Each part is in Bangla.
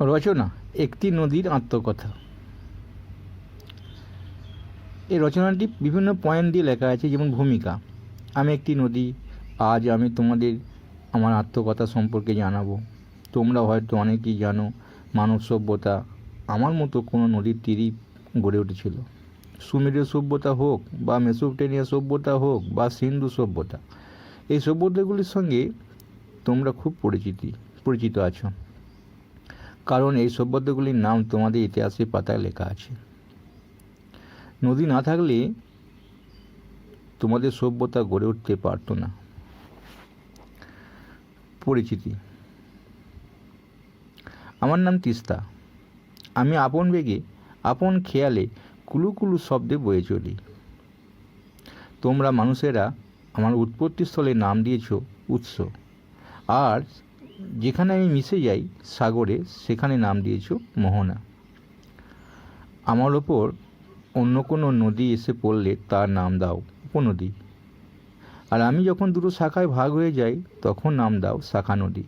রচনা, একটি নদীর আত্মকথা। এই রচনাটি বিভিন্ন পয়েন্ট দিয়ে লেখা আছে, যেমন ভূমিকা। আমি একটি নদী, আজ আমি তোমাদের আমার আত্মকথা সম্পর্কে জানাব। তোমরা হয়তো অনেকেই জানো, মানব সভ্যতা আমার মতো কোনো নদীর তীরই গড়ে উঠেছিল। সুমেরীয় সভ্যতা হোক, বা মেসোপটেনিয়া সভ্যতা হোক, বা সিন্ধু সভ্যতা, এই সভ্যতাগুলির সঙ্গে তোমরা খুব পরিচিতি, পরিচিত আছো। কারণ এই সভ্যতাগুলির নাম তোমাদের ইতিহাসের পাতায় লেখা আছে। নদী না থাকলে তোমাদের সভ্যতা গড়ে উঠতে পারতো না। পরিচিতি। আমার নাম তিস্তা। আমি আপন বেগে, আপন খেয়ালে কুলু কুলু শব্দে বয়ে চলি। তোমরা মানুষেরা আমার উৎপত্তিস্থলে নাম দিয়েছ উৎস। আর যেখানে আমি মিশে যাই, সাগরে, সেখানে নাম দিয়েছ মোহনা। আমার ওপর অন্য কোনো নদী এসে পড়লে তার নাম দাও উপনদী। আর আমি যখন দুটো শাখায় ভাগ হয়ে যাই, তখন নাম দাও শাখা নদী।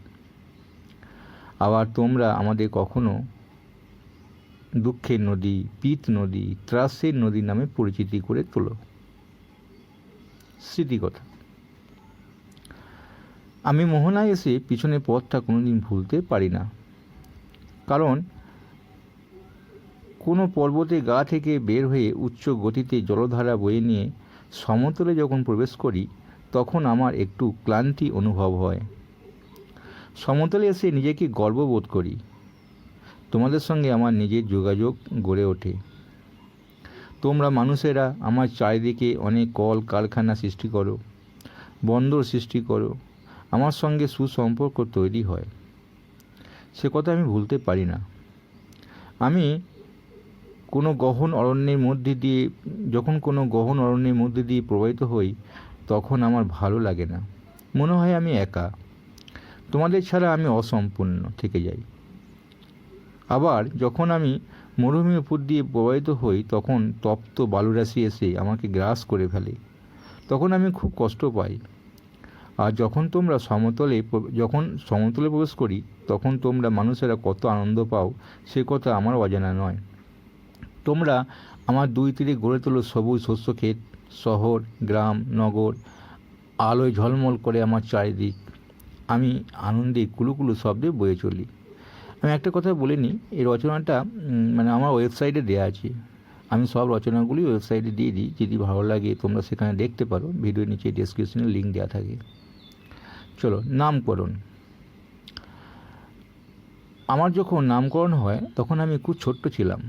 আবার তোমরা আমাদের কখনো দুঃখের নদী, পিত নদী, ত্রাসের নদী নামে পরিচিতি করে তোলো। স্মৃতিকথা। আমি মোহনায় এসে পিছনের পথটা কোনোদিন ভুলতে পারি না। কারণ কোনো পর্বতে গা থেকে বের হয়ে উচ্চ গতিতে জলধারা বয়ে নিয়ে সমতলে যখন প্রবেশ করি, তখন আমার একটু ক্লান্তি অনুভব হয়। সমতলে এসে নিজেকে গর্ববোধ করি। তোমাদের সঙ্গে আমার নিজের যোগাযোগ গড়ে ওঠে। তোমরা মানুষেরা আমার চারিদিকে অনেক কল কারখানা সৃষ্টি করো, বন্দর সৃষ্টি করো আমার সঙ্গে সুসম্পর্ক তৈরি হয়। সে কথা আমি ভুলতে পারি না। আমি কোনো গহন অরণ্যের মধ্যে দিয়ে, যখন কোনো গহন অরণ্যের মধ্যে দিয়ে প্রবাহিত হই, তখন আমার ভালো লাগে না। মনে হয় আমি একা। তোমাদের ছাড়া আমি অসম্পূর্ণ থেকে যাই। আবার যখন আমি মরুভূমির উপর দিয়ে প্রবাহিত হই, তখন তপ্ত বালুরাশি এসে আমাকে গ্রাস করে ফেলে। তখন আমি খুব কষ্ট পাই। আর যখন তোমরা সমতলে যখন সমতলে প্রবেশ করি, তখন তোমরা মানুষেরা কত আনন্দ পাও, সে কথা আমার অজানা নয়। তোমরা আমার দুই তীরে গড়ে তোলো সবুজ শস্য ক্ষেত, শহর, গ্রাম, নগর, আলোয় ঝলমল করে আমার চারিদিক। আমি আনন্দে কুলুকুলু শব্দে বয়ে চলি। আমি একটা কথা বলে নিই এই রচনাটা মানে আমার ওয়েবসাইটে দেওয়া আছে। আমি সব রচনাগুলি ওয়েবসাইটে দিয়ে দিই, যদি ভালো লাগে তোমরা সেখানে দেখতে পারো। ভিডিওর নিচে ডেসক্রিপশনে লিঙ্ক দেওয়া থাকে। চলো, নামকরণ। আমার যখন নামকরণ হয়, তখন আমি খুব ছোট্ট ছিলাম।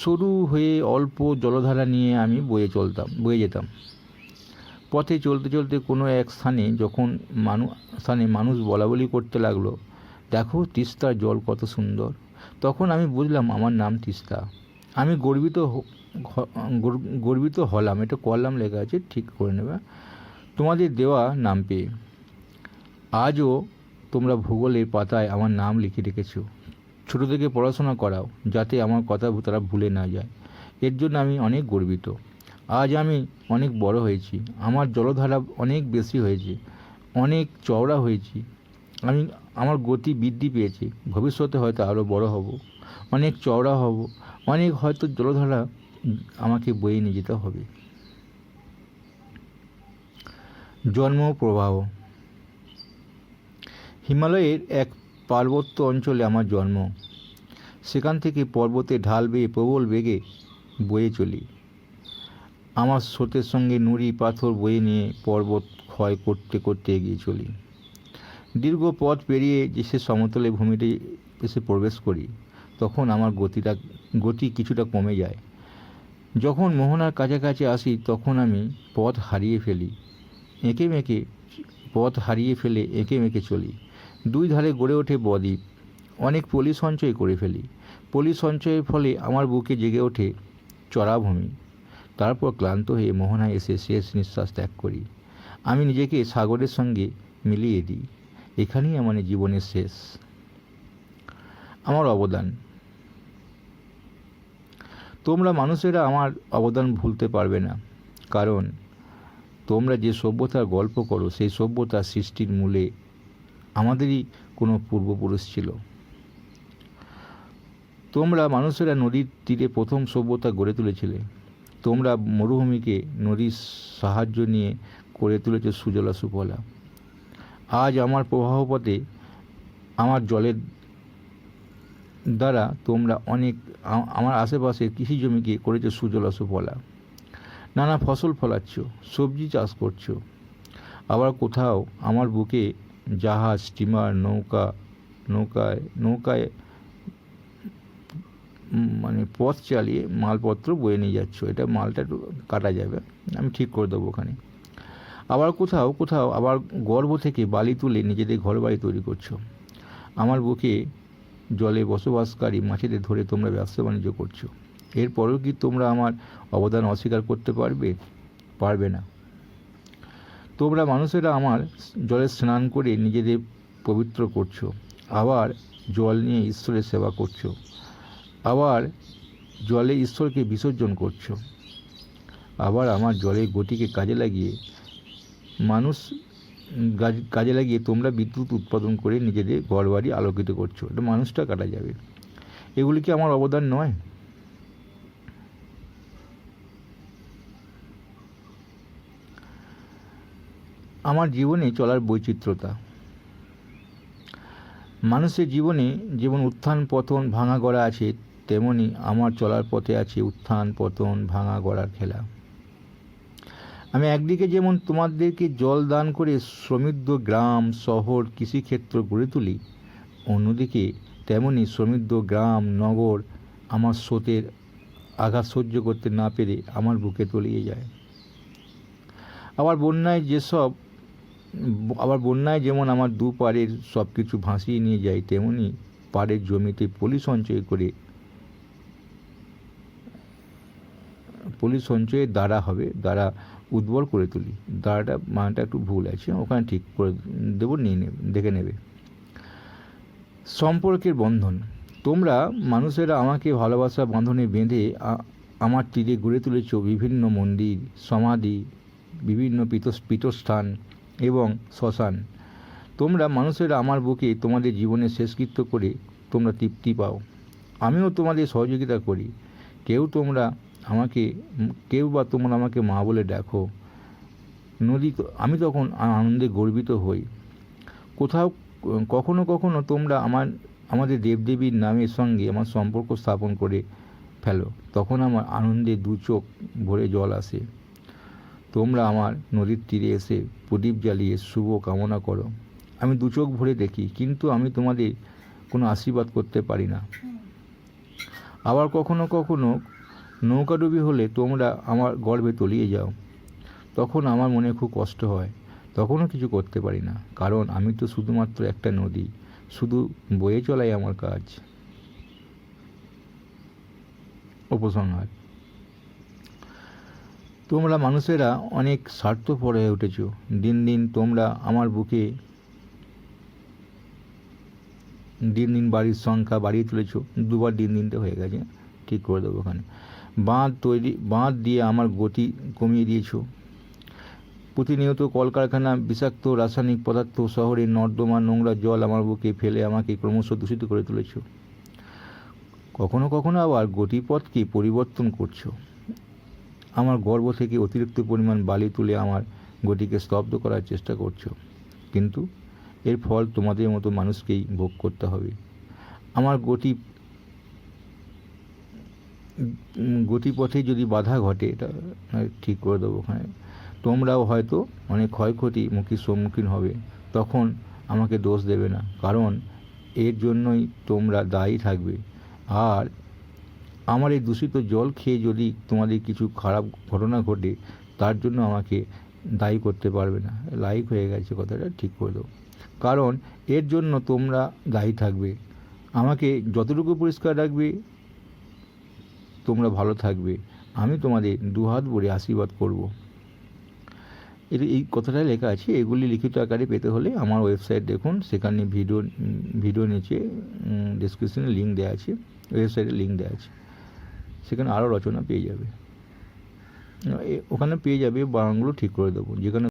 সরু হয়ে অল্প জলধারা নিয়ে আমি বয়ে চলতাম, বয়ে যেতাম। পথে চলতে চলতে কোনো এক স্থানে যখন মানু, স্থানে মানুষ বলা বলি করতে লাগল, দেখো তিস্তার জল কত সুন্দর। তখন আমি বুঝলাম আমার নাম তিস্তা। আমি গর্বিত গর্বিত হলাম। এটা কলাম লেখা আছে, ঠিক করে নেবে। তোমাদের দেওয়া নাম পেয়ে। আজও তোমরা ভূগোলের পাতায় আমার নাম লিখে রেখেছো। ছোটো থেকে পড়াশোনা করাও, যাতে আমার কথা তারা ভুলে না যায়। এর জন্য আমি অনেক গর্বিত। আজ আমি অনেক বড় হয়েছি। আমার জলধারা অনেক বেশি হয়েছে। অনেক চওড়া হয়েছি। আমি, আমার গতি বৃদ্ধি পেয়েছে। ভবিষ্যতে হয়তো আরও বড় হব। অনেক চওড়া হব। অনেক হয়তো জলধারা আমাকে বয়ে নিয়ে যেতে হবে। জন্ম প্রবাহ। হিমালয়ের এক পার্বত্য অঞ্চলে আমার জন্ম। সেখান থেকে পর্বতে ঢাল বেয়ে প্রবল বেগে বয়ে চলি। আমার স্রোতের সঙ্গে নুড়ি পাথর বয়ে নিয়ে পর্বত ক্ষয় করতে করতে এগিয়ে চলি। দীর্ঘ পথ পেরিয়ে যে সে সমতলে ভূমিতে এসে প্রবেশ করি, তখন আমার গতিটা, গতি কিছুটা কমে যায়। যখন মোহনার কাছাকাছি আসি, তখন আমি পথ হারিয়ে ফেলি। এঁকে মেঁকে পথ হারিয়ে ফেলে এঁকে মেঁকে চলি। দুই ধারে গড়ে ওঠে বদ্বীপ। অনেক পলি সঞ্চয় করে ফেলি। পলি সঞ্চয়ের ফলে আমার বুকে জেগে ওঠে চড়াভূমি তারপর ক্লান্ত হয়ে মোহনায় এসে শেষ নিঃশ্বাস ত্যাগ করি। আমি নিজেকে সাগরের সঙ্গে মিলিয়ে দিই। এখানেই আমার জীবনের শেষ। আমার অবদান। তোমরা মানুষেরা আমার অবদান ভুলতে পারবে না। কারণ তোমরা যে সভ্যতার গল্প করো, সেই সভ্যতার সৃষ্টির মূলে আমাদেরই কোনো পূর্বপুরুষ ছিল। তোমরা মানুষেরা নদীর তীরে প্রথম সভ্যতা গড়ে তুলেছিলে। তোমরা মরুভূমিকে নদীর সাহায্য নিয়ে করে তুলেছ সুজলা সুফলা। আজ আমার প্রবাহ পথে আমার জলের দ্বারা তোমরা অনেক আমার আশেপাশের কৃষি জমিকে করেছ সুজলা সুফলা। নানা ফসল ফলাচ্ছ, সবজি চাষ করছ। আবার কোথাও আমার বুকে জাহাজ স্টিমার নৌকা, নৌকায় নৌকায় মানে পথ চালিয়ে মালপত্র বয়ে নিয়ে যাচ্ছ। এটা মালটা কাটা যাবে, আমি ঠিক করে দেবো ওখানে। আবার কোথাও কোথাও আবার গর্ব থেকে বালি তুলে নিজেদের ঘর বাড়ি তৈরি করছ। আমার বুকে জলে বসবাসকারী মাছেদের ধরে তোমরা ব্যবসা বাণিজ্য করছ। এরপরেও কি তোমরা আমার অবদান অস্বীকার করতে পারবে? পারবে না। তোমরা মানুষেরা আমার জলে স্নান করে নিজেদের পবিত্র করছ। আবার জল নিয়ে ঈশ্বরের সেবা করছ। আবার জলে ঈশ্বরকে বিসর্জন করছ। আবার আমার জলের গতিকে কাজে লাগিয়ে, মানুষ কাজে লাগিয়ে তোমরা বিদ্যুৎ উৎপাদন করে নিজেদের ঘরবাড়ি আলোকিত করছ। এটা মানুষটা কাটা যাবে। এগুলি কি আমার অবদান নয়? আমার জীবনে চলার বৈচিত্র্যতা। মানুষের জীবনে যেমন উত্থান পতন ভাঙা গড়া আছে, তেমনি আমার চলার পথে আছে উত্থান পতন ভাঙা গড়ার খেলা। আমি একদিকে যেমন তোমাদেরকে জল দান করে সমৃদ্ধ গ্রাম, শহর, কৃষিক্ষেত্র গড়ে তুলি, অন্যদিকে তেমনি সমৃদ্ধ গ্রাম, নগর আমার স্রোতের আঘাত সহ্য করতে না পেরে আমার বুকে তলিয়ে যায়। আবার বন্যায় যেসব আবার বন্যায় যেমন আমার দু পাড়ের সব কিছু ভাসিয়ে নিয়ে যায়, তেমনি পাড়ের জমিতে পলি সঞ্চয় করে পলি সঞ্চয়ের দ্বারা হবে, দ্বারা উর্বর করে তুলি। দ্বারাটা মানটা একটু ভুল আছে, ওখানে ঠিক করে দেবো, নিয়ে নেবে দেখে নেবে। সম্পর্কের বন্ধন। তোমরা মানুষেরা আমাকে ভালোবাসা বাঁধনে বেঁধে আমার তীরে গড়ে তুলেছ, বিভিন্ন মন্দির, সমাধি, বিভিন্ন পীঠ পীঠস্থান এবং শ্মশান। তোমরা মানুষেরা আমার বুকে তোমাদের জীবনের শেষকৃত্য করে তোমরা তৃপ্তি পাও। আমিও তোমাদের সহযোগিতা করি। কেউ তোমরা আমাকে, কেউ বা তোমরা আমাকে মা বলে ডাকো। নদী আমি তখন আনন্দে গর্বিত হই। কোথাও, কখনো কখনো তোমরা আমার, আমাদের দেবদেবীর নামের সঙ্গে আমার সম্পর্ক স্থাপন করে ফেলো। তখন আমার আনন্দে দু চোখ ভরে জল আসে। তোমরা আমার নদীর তীরে এসে প্রদীপ জ্বালিয়ে শুভ কামনা করো। আমি দু চোখ ভরে দেখি, কিন্তু আমি তোমাদের কোনো আশীর্বাদ করতে পারি না। আবার কখনো কখনো নৌকাডুবি হলে তোমরা আমার গর্ভে তলিয়ে যাও। তখন আমার মনে খুব কষ্ট হয়, তখনও কিছু করতে পারি না, কারণ আমি তো শুধুমাত্র একটা নদী, শুধু বয়ে চলাই আমার কাজ। উপসংহার। তোমরা মানুষেরা অনেক স্বার্থপর হয়ে উঠেছ। দিন দিন তোমরা আমার বুকে দিন দিন বাড়ির সংখ্যা বাড়িয়ে তুলেছ। দুবার দিন দিনটা হয়ে গেছে। ঠিক করে দেবো ওখানে। বাঁধ তৈরি, বাঁধ দিয়ে আমার গতি কমিয়ে দিয়েছ। প্রতিনিয়ত কলকারখানা, বিষাক্ত রাসায়নিক পদার্থ শহরে নর্দমা নোংরা জল আমার বুকে ফেলে আমাকে ক্রমশ দূষিত করে তুলেছ। কখনো কখনো আবার গতিপথকে পরিবর্তন করছ। আমার গর্ভ থেকে অতিরিক্ত পরিমাণ বালি তুলে আমার গতিকে স্তব্ধ করার চেষ্টা করছ। কিন্তু এর ফল তোমাদের মতো মানুষকেই ভোগ করতে হবে। আমার গতি, গতিপথে যদি বাধা ঘটে, এটা ঠিক করে দেবো ওখানে। তোমরাও হয়তো অনেক ক্ষয়ক্ষতি মুখীর সম্মুখীন হবে, তখন আমাকে দোষ দেবে না। কারণ এর জন্যই তোমরা দায়ী থাকবে। আর আমার এই দূষিত জল খেয়ে যদি তোমাদের কিছু খারাপ ঘটনা ঘটে, তার জন্য আমাকে দায়ী করতে পারবে না। লাইক হয়ে গেছে কথাটা, ঠিক করে কারণ এর জন্য তোমরা দায়ী থাকবে। আমাকে যতটুকু পরিষ্কার রাখবে, তোমরা ভালো থাকবে। আমি তোমাদের দুহাত ভরে আশীর্বাদ করব। এর এই কথাটা লেখা আছে, এগুলি লিখিত আকারে পেতে হলে আমার ওয়েবসাইট দেখুন। সেখানে ভিডিও ভিডিও নিচে ডিসক্রিপশনে লিঙ্ক দেওয়া আছে। ওয়েবসাইটে লিঙ্ক দেওয়া আছে। সেখানে আরও রচনা পেয়ে যাবে। ওখানে পেয়ে যাবে বানানগুলো ঠিক করে দেবো। যেখানে